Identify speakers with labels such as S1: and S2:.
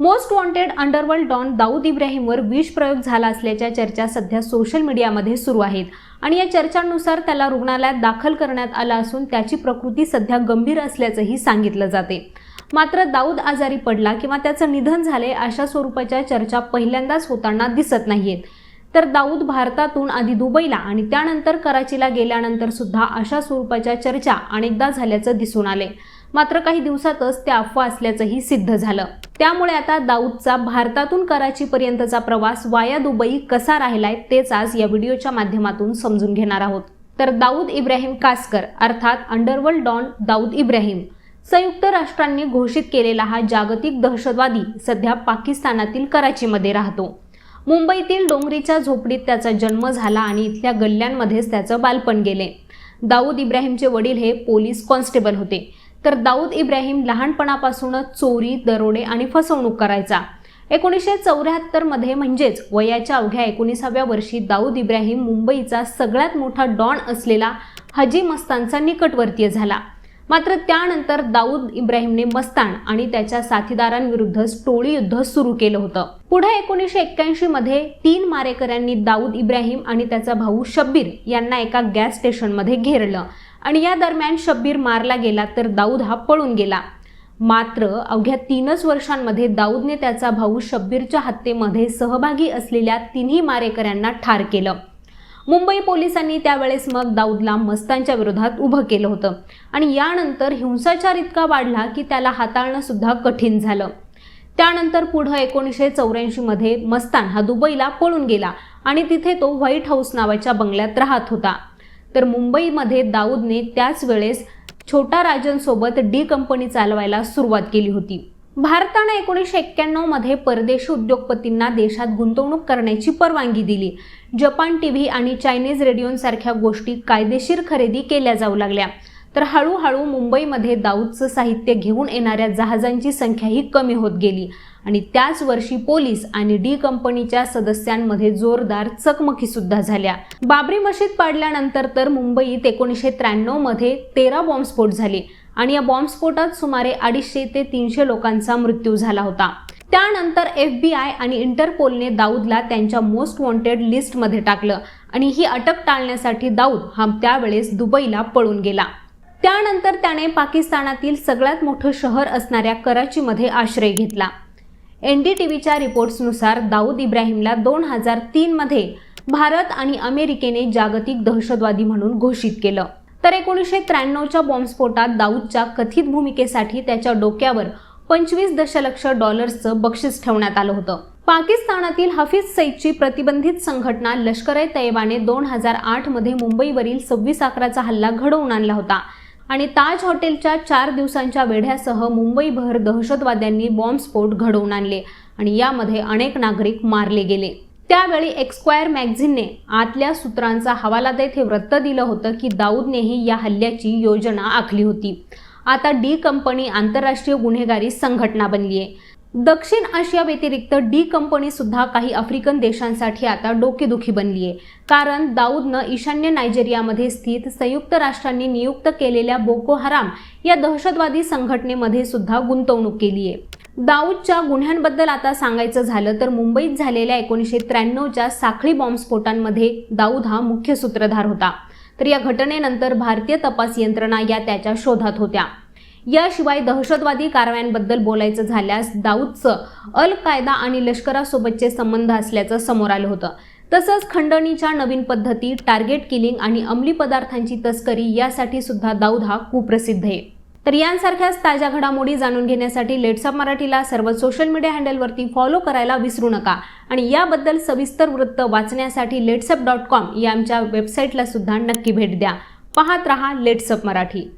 S1: Most wanted underworld don Dawood इब्राहिमवर विष प्रयोग झाला असल्याच्या चर्चा सध्या सोशल मीडियामध्ये सुरू आहेत. आणि या चर्चांनुसार त्याला रुग्णालयात दाखल करण्यात आला असून त्याची प्रकृती सध्या गंभीर असल्याचंही सांगितलं जाते. मात्र दाऊद आजारी पडला किंवा त्याचं निधन झाले अशा स्वरूपाच्या चर्चा पहिल्यांदाच होताना दिसत नाहीयेत. तर दाऊद भारतातून आधी दुबईला आणि त्यानंतर कराचीला गेल्यानंतर सुद्धा अशा स्वरूपाच्या चर्चा अनेकदा झाल्याचं दिसून आले मात्र काही दिवसातच त्या अफवा असल्याचंही सिद्ध झालं. त्यामुळे आता दाऊदचा भारतातून कराचीपर्यंतचा प्रवास वाया दुबई कसा राहिलाय तेच आज या व्हिडिओच्या माध्यमातून समजून घेणार आहोत. तर दाऊद इब्राहिम कासकर अर्थात अंडरवर्ल्ड डॉन दाऊद इब्राहिम संयुक्त राष्ट्रांनी घोषित केलेला हा जागतिक दहशतवादी सध्या पाकिस्तानातील कराचीमध्ये राहतो. मुंबईतील डोंगरीच्या झोपडीत त्याचा जन्म झाला आणि इथल्या गल्ल्यांमध्येच त्याचं बालपण गेले. दाऊद इब्राहिमचे वडील हे पोलीस कॉन्स्टेबल होते. तर दाऊद इब्राहिम लहानपणापासूनच चोरी दरोडे आणि फसवणूक करायचा. एकोणीसशे चौऱ्याहत्तरमध्ये म्हणजेच वयाच्या अवघ्या एकोणीसाव्या वर्षी दाऊद इब्राहिम मुंबईचा सगळ्यात मोठा डॉन असलेला हजी मस्तानचा निकटवर्तीय झाला. मात्र त्यानंतर दाऊद इब्राहिमने मस्तान आणि त्याच्या साथीदारांविरुद्ध टोळी युद्ध सुरू केलं होतं. पुढे एकोणीसशे एक्क्याऐंशी मध्ये तीन मारेकऱ्यांनी दाऊद इब्राहिम आणि त्याचा भाऊ शब्बीर यांना एका गॅस स्टेशनमध्ये घेरलं. आणि या दरम्यान शब्बीर मारला गेला तर दाऊद हा पळून गेला. मात्र अवघ्या तीनच वर्षांमध्ये दाऊदने त्याचा भाऊ शब्बीरच्या हत्येमध्ये सहभागी असलेल्या तिन्ही मारेकऱ्यांना ठार केलं. मुंबई पोलिसांनी त्यावेळेस मग दाऊदला मस्तांच्या विरोधात उभं केलं होतं आणि यानंतर हिंसाचार इतका वाढला की त्याला हाताळणं सुद्धा कठीण झालं. त्यानंतर पुढं एकोणीसशे चौऱ्याऐंशीमध्ये मस्तान हा दुबईला पळून गेला आणि तिथे तो व्हाईट हाऊस नावाच्या बंगल्यात राहत होता. तर मुंबईमध्ये दाऊदने त्याच वेळेस छोटा राजनसोबत डी कंपनी चालवायला सुरुवात केली होती. भारतानं एकोणीसशे एक्क्याण्णवमध्ये परदेशी उद्योगपतींना देशात गुंतवणूक करण्याची परवानगी दिली. जपान टी व्ही आणि चायनीज रेडिओंसारख्या गोष्टी कायदेशीर खरेदी केल्या जाऊ लागल्या. तर हळूहळू मुंबईमध्ये दाऊदचं साहित्य घेऊन येणाऱ्या जहाजांची संख्याही कमी होत गेली. आणि त्याच वर्षी पोलीस आणि डी कंपनीच्या सदस्यांमध्ये जोरदार चकमकी सुद्धा झाल्या. बाबरी मशीद पाडल्यानंतर तर मुंबईत एकोणीसशे त्र्याण्णवमध्ये तेरा बॉम्बस्फोट झाले आणि या बॉम्बस्फोटात सुमारे अडीचशे ते तीनशे लोकांचा मृत्यू झाला होता. त्यानंतर एफ बी आय आणि इंटरपोलने दाऊदला त्यांच्या मोस्ट वॉन्टेड लिस्टमध्ये टाकलं आणि ही अटक टाळण्यासाठी दाऊद हा त्यावेळेस दुबईला पळून गेला. त्यानंतर त्याने पाकिस्तानातील सगळ्यात मोठं शहर असणाऱ्या कराचीमध्ये आश्रय घेतला. एन डी टी व्हीच्या रिपोर्ट्सनुसार दाऊद इब्राहिमला दोन हजार तीनमध्ये भारत आणि अमेरिकेने जागतिक दहशतवादी म्हणून घोषित केलं. तर एकोणीसशे त्र्याण्णवच्या बॉम्बस्फोटात दाऊदच्या कथित भूमिकेसाठी त्याच्या डोक्यावर पंचवीस दशलक्ष डॉलर्सचं बक्षीस ठेवण्यात आलं होतं. पाकिस्तानातील हफीज सईदची प्रतिबंधित संघटना लष्कर ए तैयबाने दोन हजार आठमध्ये मुंबईवरील सव्वीस अकराचा हल्ला घडवून आणला होता. आणि ताज हॉटेलच्या चार दिवसांच्या वेढ्यासह मुंबईभर दहशतवाद्यांनी बॉम्बस्फोट घडवून आणले आणि यामध्ये अनेक नागरिक मारले गेले. त्यावेळी एक्स्क्वायर मॅगझिनने आतल्या सूत्रांचा हवाला देत हे वृत्त दिलं होतं की दाऊदनेही या हल्ल्याची योजना आखली होती. आता डी कंपनी आंतरराष्ट्रीय गुन्हेगारी संघटना बनली आहे दक्षिण आशिया व्यतिरिक्त डी कंपनी सुद्धा काही आफ्रिकन देशांसाठी आता डोकेदुखी बनली आहे. कारण दाऊदनं ईशान्य नायजेरियामध्ये स्थित संयुक्त राष्ट्रांनी नियुक्त केलेल्या बोको हराम या दहशतवादी संघटनेमध्ये सुद्धा गुंतवणूक केली आहे. दाऊदच्या गुन्ह्यांबद्दल आता सांगायचं झालं तर मुंबईत झालेल्या एकोणीसशे त्र्याण्णवच्या साखळी बॉम्बस्फोटांमध्ये दाऊद हा मुख्य सूत्रधार होता. तर या घटनेनंतर भारतीय तपास यंत्रणा या त्याच्या शोधात होत्या. याशिवाय दहशतवादी कारवायांबद्दल बोलायचं झाल्यास दाऊदचं अल कायदा आणि लष्करासोबतचे संबंध असल्याचं समोर आलं होतं. तसंच खंडणीच्या नवीन पद्धती टार्गेट किलिंग आणि अंमली पदार्थांची तस्करी यासाठी सुद्धा दाऊद हा कुप्रसिद्ध आहे. तर यांसारख्याच ताज्या घडामोडी जाणून घेण्यासाठी लेट्सअप मराठीला सर्व सोशल मीडिया हँडलवरती फॉलो करायला विसरू नका. आणि याबद्दल सविस्तर वृत्त वाचण्यासाठी लेट्सअप डॉट कॉम या आमच्या वेबसाईटला सुद्धा नक्की भेट द्या. पाहत रहा लेट्सअप मराठी.